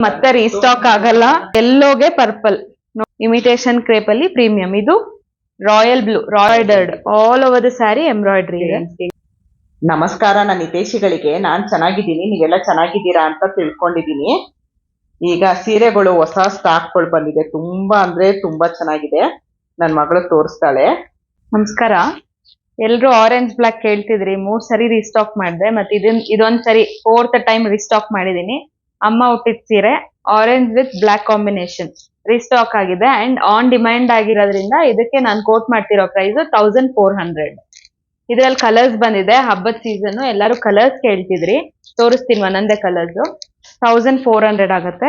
ಮತ್ತೆ ರೀಸ್ಟಾಕ್ ಆಗಲ್ಲ. ಎಲ್ಲೋಗೆ ಪರ್ಪಲ್ ಇಮಿಟೇಷನ್ ಕ್ರೇಪ್ ಅಲ್ಲಿ ಪ್ರೀಮಿಯಂ ಇದು royal blue embroidered all over the sari embroidery ಇದೆ. ನಮಸ್ಕಾರ ನನ್ನ ಹಿತೇಶಿಗಳಿಗೆ ನಾನ್ ಚೆನ್ನಾಗಿದ್ದೀನಿ. ನೀವೆಲ್ಲ ಚೆನ್ನಾಗಿದ್ದೀರಾ ಅಂತ ತಿಳ್ಕೊಂಡಿದ್ದೀನಿ. ಈಗ ಸೀರೆಗಳು ಹೊಸ ಸ್ಟಾಕ್ಗಳು ಬಂದಿದೆ. ತುಂಬಾ ಅಂದ್ರೆ ತುಂಬಾ ಚೆನ್ನಾಗಿದೆ. ನನ್ ಮಗಳು ತೋರಿಸ್ತಾಳೆ. ನಮಸ್ಕಾರ. ಎಲ್ರು ಆರೆಂಜ್ ಬ್ಲಾಕ್ ಕೇಳ್ತಿದ್ರಿ. ಮೂರ್ ಸರಿ ರಿಸ್ಟಾಕ್ ಮಾಡಿದೆ. ಮತ್ತೆ ಇದನ್ ಇದೊಂದ್ ಸರಿ ಫೋರ್ತ್ ಟೈಮ್ ರೀಸ್ಟಾಕ್ ಮಾಡಿದೀನಿ ಅಮ್ಮ ಹುಟ್ಟಿದ ಸೀರೆ orange with black combination restock ಆಗಿದೆ ಅಂಡ್ ಆನ್ ಡಿಮ್ಯಾಂಡ್ ಆಗಿರೋದ್ರಿಂದ ಇದಕ್ಕೆ ನಾನು ಕೋಟ್ ಮಾಡ್ತಿರೋ ಪ್ರೈಸ್ ತೌಸಂಡ್ ಫೋರ್ ಹಂಡ್ರೆಡ್ ಇದ್ರಲ್ಲಿ ಕಲರ್ಸ್ ಬಂದಿದೆ, ಹಬ್ಬದ ಸೀಸನ್ ಎಲ್ಲರೂ ಕಲರ್ಸ್ ಕೇಳ್ತಿದ್ರಿ. ತೋರಿಸ್ತೀನಿ ಒಂದೊಂದೇ ಕಲರ್ಸ್ ತೌಸಂಡ್ ಫೋರ್ ಹಂಡ್ರೆಡ್ ಆಗುತ್ತೆ.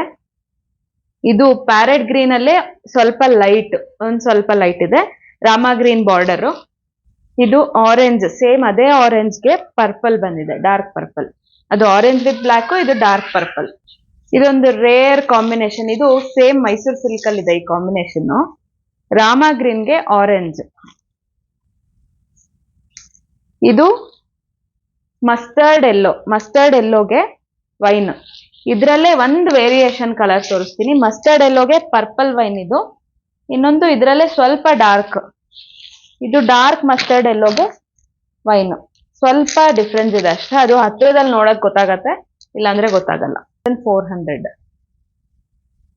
ಇದು ಪ್ಯಾರೆಟ್ ಗ್ರೀನ್ ಅಲ್ಲೇ ಸ್ವಲ್ಪ ಲೈಟ್ ಒಂದ್ ಸ್ವಲ್ಪ ಲೈಟ್ ಇದೆ. ರಾಮ ಗ್ರೀನ್ ಬಾರ್ಡರ್ ಇದು ಆರೆಂಜ್ ಸೇಮ್ ಅದೇ ಆರೆಂಜ್ಗೆ ಪರ್ಪಲ್ ಬಂದಿದೆ ಡಾರ್ಕ್ ಪರ್ಪಲ್ ಅದು ಆರೆಂಜ್ ವಿತ್ ಬ್ಲಾಕ್ ಇದು ಡಾರ್ಕ್ ಪರ್ಪಲ್ ಇದೊಂದು ರೇರ್ ಕಾಂಬಿನೇಷನ್ ಇದು ಸೇಮ್ ಮೈಸೂರು ಸಿಲ್ಕ್ ಅಲ್ಲಿ ಇದೆ ಈ ಕಾಂಬಿನೇಷನ್ ರಾಮ ಗ್ರೀನ್ಗೆ ಆರೆಂಜ್ ಇದು ಮಸ್ಟರ್ಡ್ ಎಲ್ಲೋ ಮಸ್ಟರ್ಡ್ ಎಲ್ಲೋಗೆ ವೈನ್ ಇದ್ರಲ್ಲೇ ಒಂದು ವೇರಿಯೇಷನ್ ಕಲರ್ ತೋರಿಸ್ತೀನಿ. ಮಸ್ಟರ್ಡ್ ಎಲ್ಲೋಗೆ ಪರ್ಪಲ್ ವೈನ್ ಇದು. ಇನ್ನೊಂದು ಇದ್ರಲ್ಲೇ ಸ್ವಲ್ಪ ಡಾರ್ಕ್ ಇದು ಡಾರ್ಕ್ ಮಸ್ಟರ್ಡ್ ಎಲ್ಲೋಗೆ ವೈನ್ ಸ್ವಲ್ಪ ಡಿಫ್ರೆನ್ಸ್ ಇದೆ ಅಷ್ಟೇ. ಅದು ಹತ್ತಿರದಲ್ಲಿ ನೋಡಕ್ ಗೊತ್ತಾಗತ್ತೆ, ಇಲ್ಲಾಂದ್ರೆ ಗೊತ್ತಾಗಲ್ಲ. ಫೋರ್ ಹಂಡ್ರೆಡ್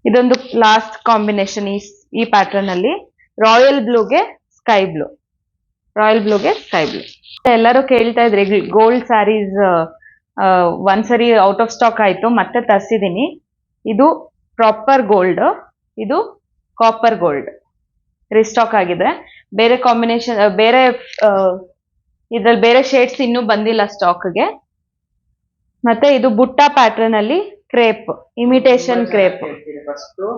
ಇದೊಂದು ಲಾಸ್ಟ್ ಕಾಂಬಿನೇಷನ್ ಈ ಈ ಪ್ಯಾಟರ್ನ್ ಅಲ್ಲಿ. ರಾಯಲ್ ಬ್ಲೂಗೆ ಸ್ಕೈ ಬ್ಲೂ ರಾಯಲ್ ಬ್ಲೂಗೆ ಸ್ಕೈ ಬ್ಲೂ ಎಲ್ಲರೂ ಕೇಳ್ತಾ ಇದ್ರಿ ಗೋಲ್ಡ್ ಸ್ಯಾರೀಸ್ ಒಂದ್ಸರಿ ಔಟ್ ಆಫ್ ಸ್ಟಾಕ್ ಆಯ್ತು, ಮತ್ತೆ ತರ್ಸಿದೀನಿ. ಇದು ಪ್ರಾಪರ್ ಗೋಲ್ಡ್ ಇದು ಕಾಪರ್ ಗೋಲ್ಡ್ ರಿಸ್ಟಾಕ್ ಆಗಿದೆ. ಬೇರೆ ಕಾಂಬಿನೇಷನ್ ಬೇರೆ ಇದ್ರಲ್ಲಿ ಬೇರೆ ಶೇಡ್ಸ್ ಇನ್ನೂ ಬಂದಿಲ್ಲ ಸ್ಟಾಕ್ಗೆ ಮತ್ತೆ ಇದು ಬುಟ್ಟ ಪ್ಯಾಟರ್ನ್ ಅಲ್ಲಿ ಕ್ರೇಪ್ ಇಮಿಟೇಷನ್ ಕ್ರೇಪ್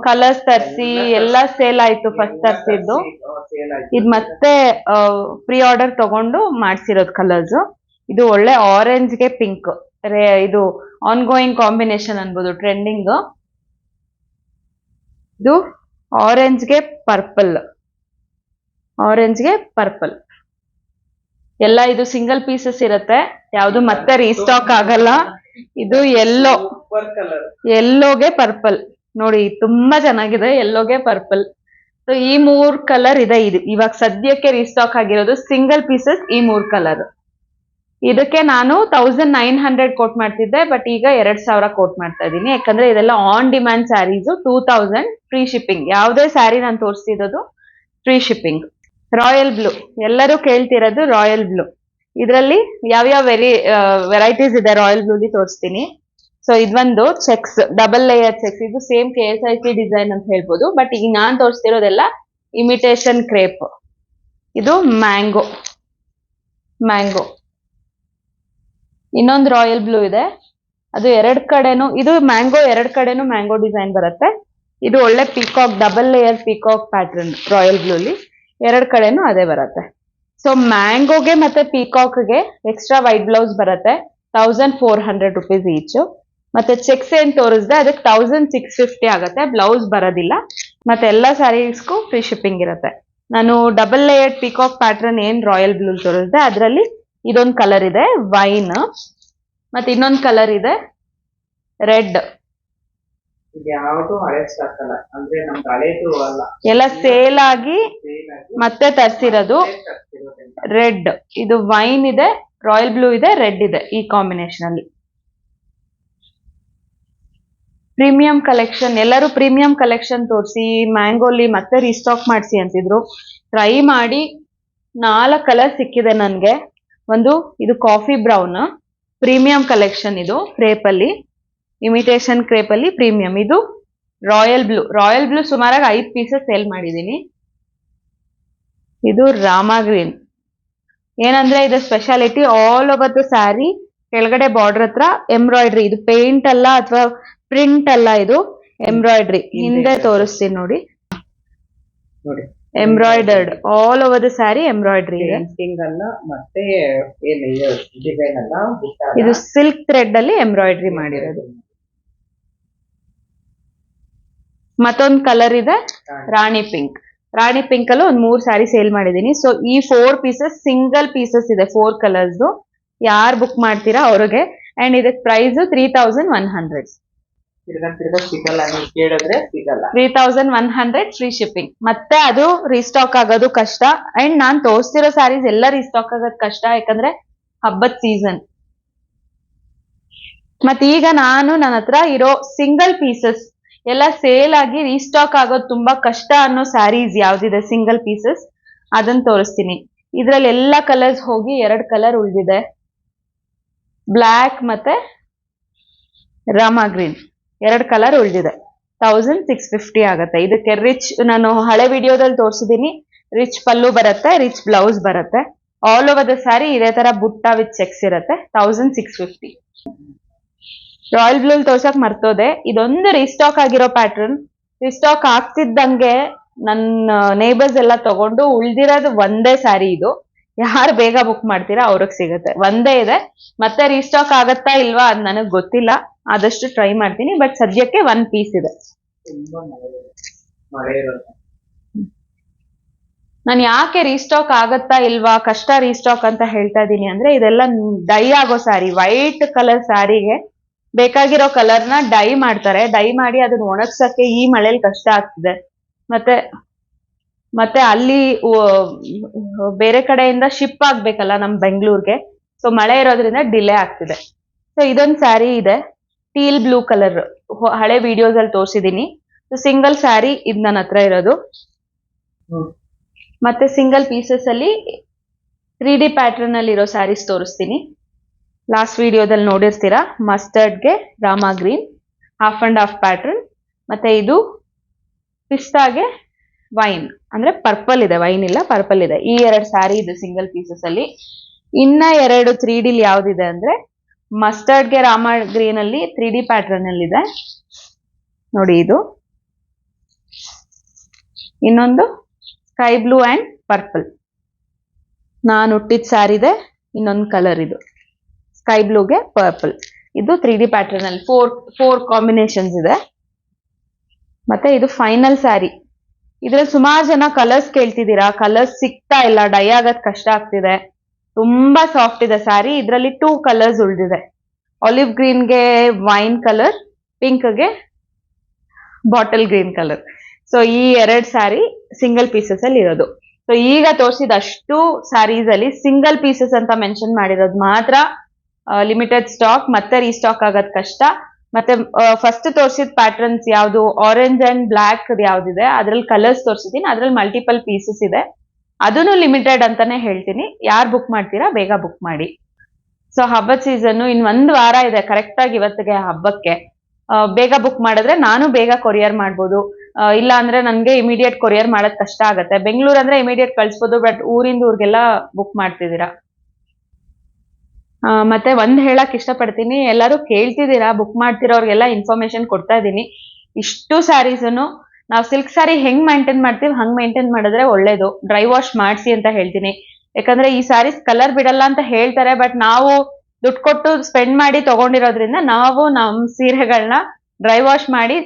ಕಲರ್ಸ್ ತರಿಸಿ ಎಲ್ಲ ಸೇಲ್ ಆಯ್ತು ಫಸ್ಟ್ ತರಿಸಿದ್ದು. ಇದು ಮತ್ತೆ ಪ್ರೀ ಆರ್ಡರ್ ತಗೊಂಡು ಮಾಡಿಸಿರೋದು ಕಲರ್ಸ್ ಇದು ಒಳ್ಳೆ ಆರೆಂಜ್ಗೆ ಪಿಂಕ್ ಇದು ಆನ್ ಗೋಯಿಂಗ್ ಕಾಂಬಿನೇಷನ್ ಅನ್ಬೋದು ಟ್ರೆಂಡಿಂಗ್ ಇದು ಆರೆಂಜ್ಗೆ ಪರ್ಪಲ್ ಆರೆಂಜ್ಗೆ ಪರ್ಪಲ್ ಎಲ್ಲ ಇದು ಸಿಂಗಲ್ ಪೀಸಸ್ ಇರುತ್ತೆ. ಯಾವುದು ಮತ್ತೆ ರೀಸ್ಟಾಕ್ ಆಗಲ್ಲ. ಇದು ಎಲ್ಲೋ ಎಲ್ಲೋಗೆ ಪರ್ಪಲ್ ನೋಡಿ ತುಂಬಾ ಚೆನ್ನಾಗಿದೆ. ಎಲ್ಲೋಗೆ ಪರ್ಪಲ್ ಸೊ ಈ ಮೂರ್ ಕಲರ್ ಇದೆ ಇದು. ಇವಾಗ ಸದ್ಯಕ್ಕೆ ರೀಸ್ಟಾಕ್ ಆಗಿರೋದು ಸಿಂಗಲ್ ಪೀಸಸ್ ಈ ಮೂರ್ ಕಲರ್ ಇದಕ್ಕೆ ನಾನು ತೌಸಂಡ್ ನೈನ್ ಹಂಡ್ರೆಡ್ ಕೋಟ್ ಮಾಡ್ತಿದ್ದೆ ಬಟ್ ಈಗ ಎರಡ್ ಸಾವಿರ ಕೋಟ್ ಮಾಡ್ತಾ ಇದ್ದೀನಿ. ಯಾಕಂದ್ರೆ ಇದೆಲ್ಲ on demand saris two thousand free shipping ಯಾವುದೇ ಸ್ಯಾರಿ ನಾನು ತೋರಿಸ್ತಿರೋದು ಫ್ರೀ ಶಿಪ್ಪಿಂಗ್ ರಾಯಲ್ ಬ್ಲೂ ಎಲ್ಲರೂ ಕೇಳ್ತಿರೋದು ರಾಯಲ್ ಬ್ಲೂ ಇದರಲ್ಲಿ ಯಾವ್ಯಾವ ವೆರಿ ವೆರೈಟೀಸ್ ಇದೆ ರಾಯಲ್ ಬ್ಲೂಲಿ ತೋರಿಸ್ತೀನಿ. ಸೊ ಇದೊಂದು ಚೆಕ್ಸ್ ಡಬಲ್ ಲೇಯರ್ ಚೆಕ್ಸ್ ಇದು same K S I C design ಅಂತ ಹೇಳ್ಬೋದು. ಬಟ್ ಈಗ ನಾನು ತೋರಿಸ್ತಿರೋದೆಲ್ಲ ಇಮಿಟೇಷನ್ ಕ್ರೇಪ್ ಇದು ಮ್ಯಾಂಗೋ ಮ್ಯಾಂಗೋ ಇನ್ನೊಂದು ರಾಯಲ್ ಬ್ಲೂ ಇದೆ. ಅದು ಎರಡ್ ಕಡೆನೂ, ಇದು ಮ್ಯಾಂಗೋ ಎರಡು ಕಡೆನೂ ಮ್ಯಾಂಗೋ ಡಿಸೈನ್ ಬರುತ್ತೆ. ಇದು ಒಳ್ಳೆ peacock double layer peacock pattern royal ಬ್ಲೂಲಿ ಎರಡ್ ಕಡೆನು ಅದೇ ಬರುತ್ತೆ. ಸೊ ಮ್ಯಾಂಗೋಗೆ ಮತ್ತೆ ಪೀಕಾಕ್ಗೆ ಎಕ್ಸ್ಟ್ರಾ ವೈಟ್ ಬ್ಲೌಸ್ ಬರುತ್ತೆ. Thousand four hundred rupees each ಮತ್ತೆ ಚೆಕ್ಸ್ ಏನ್ ತೋರಿಸ್ದೆ ಅದಕ್ಕೆ ತೌಸಂಡ್ ಸಿಕ್ಸ್ ಫಿಫ್ಟಿ ಆಗುತ್ತೆ. ಬ್ಲೌಸ್ ಬರೋದಿಲ್ಲ. ಮತ್ತೆ ಎಲ್ಲ ಸ್ಯಾರೀಸ್ಗೂ ಫ್ರೀ ಶಿಪ್ಪಿಂಗ್ ಇರುತ್ತೆ. ನಾನು ಡಬಲ್ ಲೇಯರ್ಡ್ ಪೀಕಾಕ್ ಪ್ಯಾಟರ್ನ್ ಏನ್ ರಾಯಲ್ ಬ್ಲೂ ತೋರಿಸ್ದೆ, ಅದರಲ್ಲಿ ಇದೊಂದು ಕಲರ್ ಇದೆ ವೈನ್ ಮತ್ತೆ ಇನ್ನೊಂದು ಕಲರ್ ಇದೆ ರೆಡ್ ಯಾವುದು ಹಳೆ ಸ್ಟಾಕ್ ಅಲ್ಲ ಅಂದ್ರೆ ನಮ್ದು ಹಳೇದು ಅಲ್ಲ. ಎಲ್ಲ ಸೇಲ್ ಆಗಿ ಮತ್ತೆ ತರ್ಸಿರೋದು ರೆಡ್. ಇದು ವೈನ್ ಇದೆ ರಾಯಲ್ ಬ್ಲೂ ಇದೆ ರೆಡ್ ಇದೆ ಈ ಕಾಂಬಿನೇಷನ್ ಅಲ್ಲಿ ಪ್ರೀಮಿಯಂ ಕಲೆಕ್ಷನ್ ಎಲ್ಲರೂ ಪ್ರೀಮಿಯಂ ಕಲೆಕ್ಷನ್ ತೋರಿಸಿ ಮ್ಯಾಂಗೋಲಿ ಮತ್ತೆ ರೀಸ್ಟಾಕ್ ಮಾಡಿಸಿ ಅಂತಿದ್ರು. ಟ್ರೈ ಮಾಡಿ ನಾಲ್ಕು ಕಲರ್ ಸಿಕ್ಕಿದೆ ನನಗೆ. ಒಂದು ಇದು ಕಾಫಿ ಬ್ರೌನ್ ಪ್ರೀಮಿಯಂ ಕಲೆಕ್ಷನ್ ಇದು ಕ್ರೇಪ್ ಅಲ್ಲಿ. ಇಮಿಟೇಷನ್ ಕ್ರೇಪ್ ಅಲ್ಲಿ ಪ್ರೀಮಿಯಂ ಇದು ರಾಯಲ್ ಬ್ಲೂ ರಾಯಲ್ ಬ್ಲೂ ಸುಮಾರಾಗಿ ಐದು ಪೀಸಸ್ ಸೇಲ್ ಮಾಡಿದ್ದೀನಿ ಇದು ರಾಮ ಗ್ರೀನ್ ಏನಂದ್ರೆ ಇದು speciality all over the sari ಕೆಳಗಡೆ ಬಾರ್ಡರ್ ಹತ್ರ ಎಂಬ್ರಾಯ್ಡ್ರಿ ಇದು ಪೇಂಟ್ ಅಲ್ಲ ಅಥವಾ ಪ್ರಿಂಟ್ ಅಲ್ಲ ಇದು ಎಂಬ್ರಾಯ್ಡ್ರಿ ಹಿಂದೆ ತೋರಿಸ್ತೀನಿ ನೋಡಿ. ನೋಡಿ. Embroidered all over the sari embroidery ಇದು. ಸಿಲ್ಕ್ ಥ್ರೆಡ್ ಅಲ್ಲಿ ಎಂಬ್ರಾಯ್ಡ್ರಿ ಮಾಡಿರೋದು. ಮತ್ತೊಂದು ಕಲರ್ ಇದೆ ರಾಣಿ ಪಿಂಕ್ ರಾಣಿ ಪಿಂಕ್ ಅಲ್ಲೂ ಒಂದ್ ಮೂರ್ ಸ್ಯಾರಿ ಸೇಲ್ ಮಾಡಿದೀನಿ. ಸೊ ಈ ಫೋರ್ ಪೀಸಸ್ ಸಿಂಗಲ್ ಪೀಸಸ್ ಇದೆ ಫೋರ್ ಕಲರ್ಸ್ ಯಾರು ಬುಕ್ ಮಾಡ್ತೀರಾ ಅವ್ರಿಗೆ. ಅಂಡ್ ಇದಕ್ price three thousand one hundred three thousand one hundred free shipping ಮತ್ತೆ ಅದು ರೀಸ್ಟಾಕ್ ಆಗೋದು ಕಷ್ಟ. ಅಂಡ್ ನಾನ್ ತೋರಿಸ್ತಿರೋ ಸ್ಯಾರೀಸ್ ಎಲ್ಲ ರೀಸ್ಟಾಕ್ ಆಗೋದು ಕಷ್ಟ. ಯಾಕಂದ್ರೆ ಹಬ್ಬದ ಸೀಸನ್ ಮತ್ತೆ ಈಗ ನಾನು ನನ್ನ ಹತ್ರ ಇರೋ ಸಿಂಗಲ್ ಪೀಸಸ್ ಎಲ್ಲ ಸೇಲ್ ಆಗಿ ರೀಸ್ಟಾಕ್ ಆಗೋದು ತುಂಬಾ ಕಷ್ಟ ಅನ್ನೋ ಸ್ಯಾರೀಸ್ ಯಾವ್ದಿದೆ? ಸಿಂಗಲ್ ಪೀಸಸ್ ಅದನ್ನ ತೋರಿಸ್ತೀನಿ. ಇದ್ರಲ್ಲಿ ಎಲ್ಲ ಕಲರ್ಸ್ ಹೋಗಿ ಎರಡ್ ಕಲರ್ ಉಳಿದಿದೆ. ಬ್ಲ್ಯಾಕ್ ಮತ್ತೆ ರಾಮಾ ಗ್ರೀನ್ ಎರಡ್ ಕಲರ್ ಉಳಿದಿದೆ. ತೌಸಂಡ್ ಸಿಕ್ಸ್ ಫಿಫ್ಟಿ ಆಗುತ್ತೆ. ಇದಕ್ಕೆ ರಿಚ್ ನಾನು ಹಳೆ ವಿಡಿಯೋದಲ್ಲಿ ತೋರಿಸಿದೀನಿ. ರಿಚ್ ಪಲ್ಲು ಬರುತ್ತೆ ರಿಚ್ ಬ್ಲೌಸ್ ಬರುತ್ತೆ. ಆಲ್ ಓವರ್ ದ ಸ್ಯಾರಿ ಇದೇ ತರ ಬುಟ್ಟ ವಿತ್ ಚೆಕ್ಸ್ ಇರುತ್ತೆ. Thousand six fifty royal blue ತೋರ್ಸಕ್ ಮರ್ತೋದೆ. ಇದೊಂದು ರೀಸ್ಟಾಕ್ ಆಗಿರೋ ಪ್ಯಾಟರ್ನ್ ರಿಸ್ಟಾಕ್ ಆಗ್ತಿದ್ದಂಗೆ ನನ್ನ ನೇಬರ್ಸ್ ಎಲ್ಲ ತಗೊಂಡು ಉಳ್ದಿರೋದು ಒಂದೇ ಸ್ಯಾರಿ ಇದು. ಯಾರು ಬೇಗ ಬುಕ್ ಮಾಡ್ತೀರಾ ಅವ್ರಿಗೆ ಸಿಗುತ್ತೆ. ಒಂದೇ ಇದೆ. ಮತ್ತೆ ರೀಸ್ಟಾಕ್ ಆಗತ್ತಾ ಇಲ್ವಾ ಅದು ನನಗ್ ಗೊತ್ತಿಲ್ಲ. ಆದಷ್ಟು ಟ್ರೈ ಮಾಡ್ತೀನಿ. ಬಟ್ ಸದ್ಯಕ್ಕೆ ಒನ್ ಪೀಸ್ ಇದೆ. ನಾನು ಯಾಕೆ ರೀಸ್ಟಾಕ್ ಆಗತ್ತಾ ಇಲ್ವಾ ಕಷ್ಟ ರೀಸ್ಟಾಕ್ ಅಂತ ಹೇಳ್ತಾ ಇದ್ದೀನಿ ಅಂದ್ರೆ ಇದೆಲ್ಲ ಡೈ ಆಗೋ ಸ್ಯಾರಿ ವೈಟ್ ಕಲರ್ ಸ್ಯಾರಿಗೆ ಬೇಕಾಗಿರೋ ಕಲರ್ನ ಡೈ ಮಾಡ್ತಾರೆ. ಡೈ ಮಾಡಿ ಅದನ್ನ ಒಣಗ್ಸಕ್ಕೆ ಈ ಮಳೇಲಿ ಕಷ್ಟ ಆಗ್ತಿದೆ. ಮತ್ತೆ ಮತ್ತೆ ಅಲ್ಲಿ ಬೇರೆ ಕಡೆಯಿಂದ ಶಿಪ್ ಆಗ್ಬೇಕಲ್ಲ ನಮ್ ಬೆಂಗಳೂರಿಗೆ. ಸೊ ಮಳೆ ಇರೋದ್ರಿಂದ ಡಿಲೇ ಆಗ್ತಿದೆ. ಸೊ ಇದೊಂದ್ ಸ್ಯಾರಿ ಇದೆ. ಟೀಲ್ ಬ್ಲೂ ಕಲರ್ ಹಳೆ ವಿಡಿಯೋಸ್ ಅಲ್ಲಿ ತೋರಿಸಿದೀನಿ. ಸಿಂಗಲ್ ಸ್ಯಾರಿ ಇದ್ ನನ್ನ ಹತ್ರ ಇರೋದು. ಮತ್ತೆ ಸಿಂಗಲ್ ಪೀಸಸ್ ಅಲ್ಲಿ ತ್ರೀ ಡಿ ಪ್ಯಾಟರ್ನ್ ಅಲ್ಲಿ ಇರೋ ಸ್ಯಾರೀಸ್ ತೋರಿಸ್ತೀನಿ. ಲಾಸ್ಟ್ ವಿಡಿಯೋದಲ್ಲಿ ನೋಡಿರ್ತೀರಾ? ಮಸ್ಟರ್ಡ್ಗೆ Rama green half and half pattern ಮತ್ತೆ ಇದು ಪಿಸ್ತಾಗೆ ವೈನ್ ಅಂದ್ರೆ ಪರ್ಪಲ್ ಇದೆ ವೈನ್ ಇಲ್ಲ ಪರ್ಪಲ್ ಇದೆ. ಈ ಎರಡು ಸ್ಯಾರಿ ಇದೆ ಸಿಂಗಲ್ ಪೀಸಸ್ ಅಲ್ಲಿ. ಇನ್ನ ಎರಡು ತ್ರೀ ಡಿಲಿ ಯಾವುದಿದೆ ಅಂದ್ರೆ ಮಸ್ಟರ್ಡ್ಗೆ ರಾಮ ಗ್ರೀನ್ ಅಲ್ಲಿ ತ್ರೀ ಡಿ ಪ್ಯಾಟರ್ನ್ ಅಲ್ಲಿ ಇದೆ. ನೋಡಿ ಇದು. ಇನ್ನೊಂದು ಸ್ಕೈ ಬ್ಲೂ ಅಂಡ್ ಪರ್ಪಲ್ ನಾನು ಹುಟ್ಟಿದ ಸ್ಯಾರಿ ಇದೆ, ಇನ್ನೊಂದು ಕಲರ್ ಇದು. ಸ್ಕೈ ಬ್ಲೂಗೆ ಪರ್ಪಲ್ ಇದು ತ್ರೀ ಡಿ ಪ್ಯಾಟರ್ನ್ ಅಲ್ಲಿ ಫೋರ್ ಫೋರ್ ಕಾಂಬಿನೇಷನ್ಸ್ ಇದೆ. ಮತ್ತೆ ಇದು ಫೈನಲ್ ಸ್ಯಾರಿ ಇದ್ರಲ್ಲಿ ಸುಮಾರು ಜನ ಕಲರ್ಸ್ ಕೇಳ್ತಿದ್ದೀರಾ? ಕಲರ್ಸ್ ಸಿಗ್ತಾ ಇಲ್ಲ ಡೈ ಆಗೋದ್ ಕಷ್ಟ ಆಗ್ತಿದೆ. ತುಂಬಾ ಸಾಫ್ಟ್ ಇದೆ ಸ್ಯಾರಿ ಇದರಲ್ಲಿ ಟೂ ಕಲರ್ಸ್ ಉಳಿದಿದೆ. ಆಲಿವ್ ಗ್ರೀನ್ಗೆ ವೈನ್ ಕಲರ್ ಪಿಂಕ್ಗೆ ಬಾಟಲ್ ಗ್ರೀನ್ ಕಲರ್ ಸೊ ಈ ಎರಡ್ ಸ್ಯಾರಿ ಸಿಂಗಲ್ ಪೀಸಸ್ ಅಲ್ಲಿ ಇರೋದು. ಸೊ ಈಗ ತೋರಿಸಿದ ಅಷ್ಟು ಸ್ಯಾರೀಸ್ ಅಲ್ಲಿ ಸಿಂಗಲ್ ಪೀಸಸ್ ಅಂತ ಮೆನ್ಷನ್ ಮಾಡಿರೋದು ಮಾತ್ರ ಲಿಮಿಟೆಡ್ ಸ್ಟಾಕ್ ಮತ್ತೆ ರೀಸ್ಟಾಕ್ ಆಗೋದ್ ಕಷ್ಟ. ಮತ್ತೆ ಫಸ್ಟ್ ತೋರಿಸಿದ ಪ್ಯಾಟರ್ನ್ಸ್ ಯಾವ್ದು? ಆರೆಂಜ್ ಅಂಡ್ ಬ್ಲ್ಯಾಕ್ ಯಾವ್ದಿದೆ? ಅದ್ರಲ್ಲಿ ಕಲರ್ಸ್ ತೋರಿಸಿದೀನಿ ಅದ್ರಲ್ಲಿ ಮಲ್ಟಿಪಲ್ ಪೀಸಸ್ ಇದೆ. ಅದನ್ನು ಲಿಮಿಟೆಡ್ ಅಂತಾನೆ ಹೇಳ್ತೀನಿ. ಯಾರು ಬುಕ್ ಮಾಡ್ತೀರಾ, ಬೇಗ ಬುಕ್ ಮಾಡಿ. ಸೊ ಹಬ್ಬದ ಸೀಸನ್ ಇನ್ ಒಂದ್ ವಾರ ಇದೆ ಕರೆಕ್ಟ್ ಆಗಿ ಇವತ್ತಿಗೆ ಹಬ್ಬಕ್ಕೆ. ಬೇಗ ಬುಕ್ ಮಾಡಿದ್ರೆ ನಾನು ಬೇಗ ಕೊರಿಯರ್ ಮಾಡ್ಬೋದು. ಇಲ್ಲ ಅಂದ್ರೆ ನನ್ಗೆ ಇಮಿಡಿಯೇಟ್ ಕೊರಿಯರ್ ಮಾಡೋದ್ ಕಷ್ಟ ಆಗುತ್ತೆ. ಬೆಂಗಳೂರು ಅಂದ್ರೆ ಇಮಿಡಿಯೇಟ್ ಕಳ್ಸ್ಬೋದು ಬಟ್ ಊರಿಂದ ಊರಿಗೆಲ್ಲ ಬುಕ್ ಮಾಡ್ತಿದ್ದೀರಾ? ಮತ್ತೆ ಒಂದ್ ಹೇಳಕ್ ಇಷ್ಟಪಡ್ತೀನಿ. ಎಲ್ಲರೂ ಕೇಳ್ತಿದ್ದೀರಾ ಬುಕ್ ಮಾಡ್ತಿರೋರ್ಗೆಲ್ಲ ಇನ್ಫಾರ್ಮೇಶನ್ ಕೊಡ್ತಾ ಇದ್ದೀನಿ. ಇಷ್ಟು ಸ್ಯಾರೀಸನ್ನು ನಾವು ಸಿಲ್ಕ್ ಸ್ಯಾರಿ ಹೆಂಗ್ ಮೇಂಟೈನ್ ಮಾಡ್ತೀವಿ, ಹಂಗ್ ಮೈಂಟೈನ್ ಮಾಡಿದ್ರೆ ಒಳ್ಳೇದು. ಡ್ರೈ ವಾಶ್ ಮಾಡಿಸಿ ಅಂತ ಹೇಳ್ತೀನಿ. ಯಾಕಂದ್ರೆ ಈ ಸ್ಯಾರೀಸ್ ಕಲರ್ ಬಿಡಲ್ಲ ಅಂತ ಹೇಳ್ತಾರೆ ಬಟ್ ನಾವು ದುಡ್ಡು ಕೊಟ್ಟು ಸ್ಪೆಂಡ್ ಮಾಡಿ ತಗೊಂಡಿರೋದ್ರಿಂದ ನಾವು ನಮ್ ಸೀರೆಗಳನ್ನ ಡ್ರೈ ವಾಶ್ ಮಾಡಿ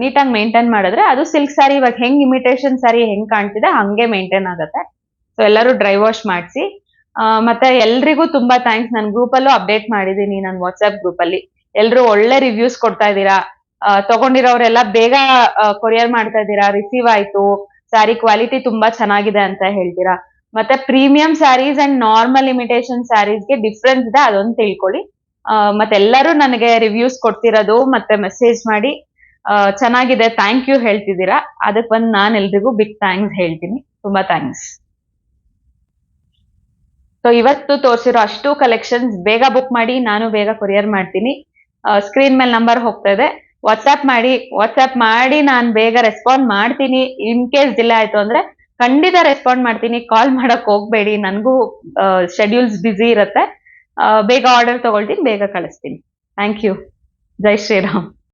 ನೀಟಾಗಿ ಮೇಂಟೈನ್ ಮಾಡಿದ್ರೆ ಅದು ಸಿಲ್ಕ್ ಸ್ಯಾರಿ ಇವಾಗ ಹೆಂಗ್ ಇಮಿಟೇಷನ್ ಸ್ಯಾರಿ ಹೆಂಗ್ ಕಾಣ್ತಿದೆ ಹಂಗೆ ಮೇಂಟೈನ್ ಆಗುತ್ತೆ. ಸೊ ಎಲ್ಲರೂ ಡ್ರೈ ವಾಶ್ ಮಾಡಿಸಿ ಮತ್ತೆ ಎಲ್ರಿಗೂ ತುಂಬಾ ಥ್ಯಾಂಕ್ಸ್ ನಾನು ಗ್ರೂಪ್ ಅಲ್ಲೂ ಅಪ್ಡೇಟ್ ಮಾಡಿದೀನಿ ನನ್ನ ವಾಟ್ಸ್ಆಪ್ ಗ್ರೂಪಲ್ಲಿ ಎಲ್ಲರೂ ಒಳ್ಳೆ ರಿವ್ಯೂಸ್ ಕೊಡ್ತಾ ಇದ್ದೀರಾ? ತಗೊಂಡಿರೋರೆಲ್ಲ ಬೇಗ ಕೊರಿಯರ್ ಮಾಡ್ತಾ ಇದ್ದೀರಾ? ರಿಸೀವ್ ಆಯ್ತು. ಸ್ಯಾರಿ ಕ್ವಾಲಿಟಿ ತುಂಬಾ ಚೆನ್ನಾಗಿದೆ ಅಂತ ಹೇಳ್ತೀರಾ? ಮತ್ತೆ premium saris and normal imitation ಸ್ಯಾರೀಸ್ಗೆ difference ಇದೆ, ಅದೊಂದು ತಿಳ್ಕೊಳ್ಳಿ. ಮತ್ತೆ ಎಲ್ಲರೂ ನನಗೆ ರಿವ್ಯೂಸ್ ಕೊಡ್ತಿರೋದು, ಮತ್ತೆ ಮೆಸೇಜ್ ಮಾಡಿ. ಚೆನ್ನಾಗಿದೆ ಥ್ಯಾಂಕ್ ಯು ಹೇಳ್ತಿದ್ದೀರಾ? ಅದಕ್ಕೆ ಬಂದು ನಾನು ಎಲ್ರಿಗೂ ಬಿಗ್ ಥ್ಯಾಂಕ್ಸ್ ಹೇಳ್ತೀನಿ. ತುಂಬಾ ಥ್ಯಾಂಕ್ಸ್ ಸೊ ಇವತ್ತು ತೋರಿಸಿರೋ ಅಷ್ಟು ಕಲೆಕ್ಷನ್ಸ್ ಬೇಗ ಬುಕ್ ಮಾಡಿ ನಾನು ಬೇಗ ಕೊರಿಯರ್ ಮಾಡ್ತೀನಿ. ಸ್ಕ್ರೀನ್ ಮೇಲೆ ನಂಬರ್ ಹೋಗ್ತಾ ಇದೆ ವಾಟ್ಸ್ಆಪ್ ಮಾಡಿ ವಾಟ್ಸ್ಆಪ್ ಮಾಡಿ ನಾನು ಬೇಗ ರೆಸ್ಪಾಂಡ್ ಮಾಡ್ತೀನಿ. ಇನ್ ಕೇಸ್ ಡಿಲೇ ಆಯ್ತು ಅಂದ್ರೆ ಖಂಡಿತ ರೆಸ್ಪಾಂಡ್ ಮಾಡ್ತೀನಿ. ಕಾಲ್ ಮಾಡಕ್ ಹೋಗ್ಬೇಡಿ. ನನಗೂ ಶೆಡ್ಯೂಲ್ಸ್ ಬ್ಯುಸಿ ಇರುತ್ತೆ. ಬೇಗ ಆರ್ಡರ್ ತಗೊಳ್ತೀನಿ, ಬೇಗ ಕಳಿಸ್ತೀನಿ. Thank you Jai Shriram.